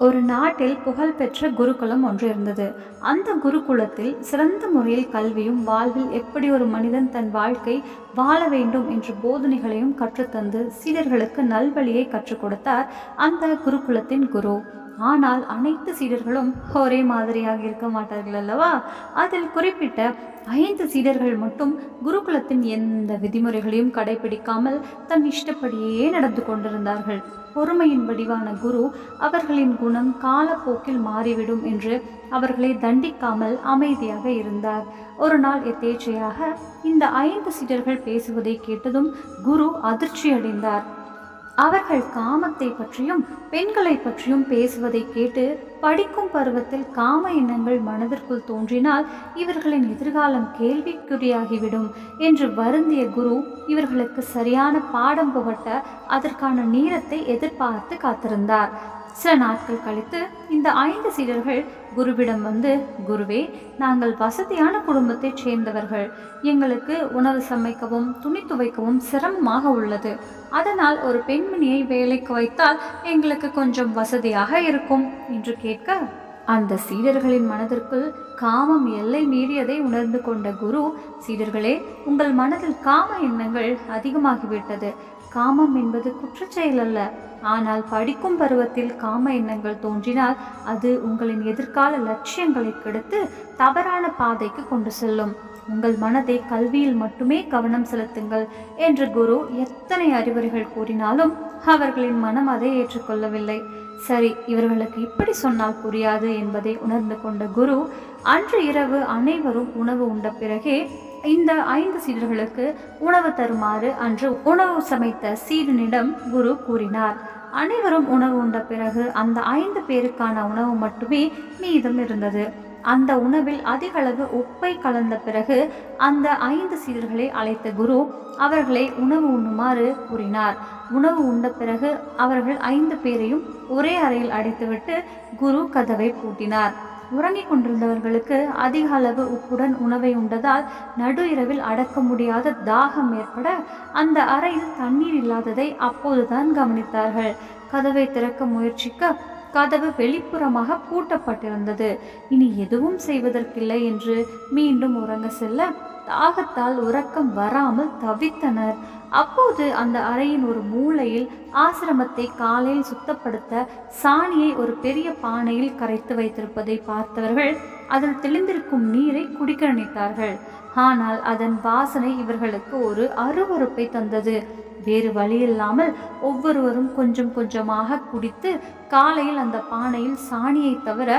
ஒரு நாட்டில் புகழ்பெற்ற குருகுலம் ஒன்று இருந்தது. அந்த குருகுலத்தில் சிறந்த முறையில் கல்வியும் வாழ்வில் எப்படி ஒரு மனிதன் தன் வாழ்க்கை வாழ வேண்டும் என்ற போதனைகளையும் கற்றுத்தந்து சீடர்களுக்கு நல்வழியை கற்றுக் கொடுத்தார் அந்த குருகுலத்தின் குரு. ஆனால் அனைத்து சீடர்களும் ஒரே மாதிரியாக இருக்க மாட்டார்கள் அல்லவா? அதில் குறிப்பிட்ட ஐந்து சீடர்கள் மட்டும் குருகுலத்தின் எந்த விதிமுறைகளையும் கடைபிடிக்காமல் தன் இஷ்டப்படியே நடந்து கொண்டிருந்தார்கள். பொறுமையின் வடிவான குரு அவர்களின் குணம் காலப்போக்கில் மாறிவிடும் என்று அவர்களை தண்டிக்காமல் அமைதியாக இருந்தார். ஒரு நாள் எத்தேச்சையாக இந்த ஐந்து சீடர்கள் பேசுவதை கேட்டதும் குரு அதிர்ச்சி அடைந்தார் அவர்கள் காமத்தை பற்றியும் பெண்களை பற்றியும் பேசுவதை கேட்டு படிக்கும் பருவத்தில் காம எண்ணங்கள் மனதிற்குள் தோன்றினால் இவர்களின் எதிர்காலம் கேள்விக்குறியாகிவிடும் என்று வருந்திய குரு இவர்களுக்கு சரியான பாடம் புகட்ட அதற்கான நீரத்தை எதிர்பார்த்து காத்திருந்தார். சில நாட்கள் கழித்து இந்த ஐந்து சீடர்கள் குருவிடம் வந்து குருவே நாங்கள் வசதியான குடும்பத்தைச் சேர்ந்தவர்கள். எங்களுக்கு உணவு சமைக்கவும் துணி துவைக்கவும் சிரமமாக உள்ளது. அதனால் ஒரு பெண்மணியை வேலைக்கு வைத்தால் எங்களுக்கு கொஞ்சம் வசதியாக இருக்கும் என்று கேட்க அந்த சீடர்களின் மனதிற்குள் காமம் எல்லை மீறியதை உணர்ந்து கொண்ட குரு சீடர்களே உங்கள் மனதில் காம எண்ணங்கள் அதிகமாகிவிட்டது. காமம் என்பது குற்றச்செயல் அல்ல. ஆனால் படிக்கும் பருவத்தில் காம எண்ணங்கள் தோன்றினால் அது உங்களின் எதிர்கால லட்சியங்களை கெடுத்து தவறான பாதைக்கு கொண்டு செல்லும். உங்கள் மனதை கல்வியில் மட்டுமே கவனம் செலுத்துங்கள் என்று குரு எத்தனை அறிவுரைகள் கூறினாலும் அவர்களின் மனம் அதை ஏற்றுக்கொள்ளவில்லை. சரி இவர்களுக்கு இப்படி சொன்னால் புரியாது என்பதை உணர்ந்து கொண்ட குரு அன்று இரவு அனைவரும் உணவு உண்ட பிறகே இந்த ஐந்து சீடர்களுக்கு உணவு தருமாறு அன்று உணவு சமைத்த சீடனிடம் குரு கூறினார். அனைவரும் உணவு உண்ட பிறகு அந்த ஐந்து பேருக்கான உணவு மட்டுமே மீதம் இருந்தது. அந்த உணவில் அதிகளவு உப்பை கலந்த பிறகு அந்த ஐந்து சீடர்களை அழைத்த குரு அவர்களை உணவு உண்ணுமாறு கூறினார். உணவு உண்ட பிறகு அவர்கள் ஐந்து பேரையும் ஒரே அறையில் அடைத்துவிட்டு குரு கதவை பூட்டினார். உறங்கிக் கொண்டிருந்தவர்களுக்கு அதிக அளவு உப்புடன் உணவை உண்டதால் நடு இரவில் அடக்க முடியாத தாகம் ஏற்பட அந்த அறையில் தண்ணீர் இல்லாததை அப்போதுதான் கவனித்தார்கள். கதவை திறக்க முயற்சிக்க கதவு வெளிப்புறமாக பூட்டப்பட்டிருந்தது. இனி எதுவும் செய்வதற்கில்லை என்று மீண்டும் உறங்க செல்ல தாகத்தால் உறக்கம் வராமல் தவித்தனர். அப்போது அந்த அறையின் ஒரு மூலையில் ஆசிரமத்தை காலையில் சுத்தப்படுத்த சாணியை ஒரு பெரிய பானையில் கரைத்து வைத்திருப்பதை பார்த்தவர்கள் அதில் தெளிந்திருக்கும் நீரை குடிக்க நினைத்தார்கள். ஆனால் அதன் வாசனை இவர்களுக்கு ஒரு அருவறுப்பை தந்தது. வேறு வழியில்லாமல் ஒவ்வொருவரும் கொஞ்சம் கொஞ்சமாக குடித்து காலையில் அந்த பானையில் சாணியை தவிர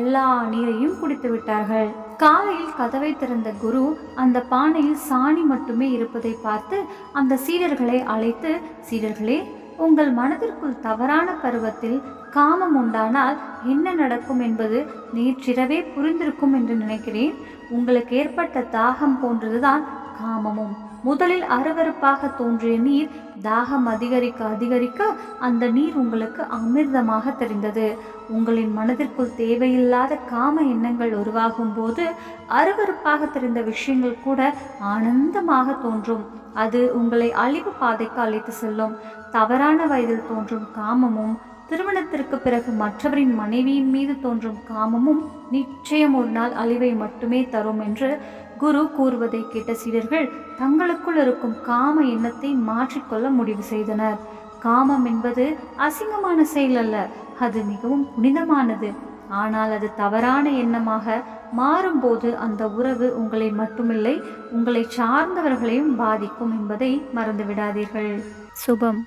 எல்லா நீரையும் குடித்து விட்டார்கள் காலையில் கதவை திறந்த குரு அந்த பானையில் சாணி மட்டுமே இருப்பதை பார்த்து அந்த சீடர்களை அழைத்து சீடர்களே உங்கள் மனதிற்குள் தவறான பருவத்தில் காமம் உண்டானால் என்ன நடக்கும் என்பது நேற்றிரவே புரிந்திருக்கும் என்று நினைக்கிறேன். உங்களுக்கு ஏற்பட்ட தாகம் போன்றதுதான் காமமும். முதலில் அருவருப்பாக தோன்றிய நீர் தாகம் அதிகரிக்க அதிகரிக்க அந்த நீர் உங்களுக்கு அமிர்தமாக தெரிந்தது. உங்களின் மனதிற்குள் தேவையில்லாத காம எண்ணங்கள் உருவாகும் போது அருவருப்பாக தெரிந்த விஷயங்கள் கூட ஆனந்தமாக தோன்றும். அது உங்களை அழிவு பாதைக்கு அழைத்து செல்லும். தவறான வயதில் தோன்றும் காமமும் திருமணத்திற்கு பிறகு மற்றவரின் மனைவியின் மீது தோன்றும் காமமும் நிச்சயம் ஒரு நாள் அழிவை மட்டுமே தரும் என்று குரு கூறுவதை கேட்ட சீடர்கள் தங்களுக்குள் இருக்கும் காம எண்ணத்தை மாற்றிக்கொள்ள முடிவு செய்தனர். காமம் என்பது அசிங்கமான செயல் அல்ல அது மிகவும் புனிதமானது. ஆனால் அது தவறான எண்ணமாக மாறும்போது அந்த உறவு உங்களை மட்டுமில்லை உங்களை சார்ந்தவர்களையும் பாதிக்கும் என்பதை மறந்துவிடாதீர்கள். சுபம்.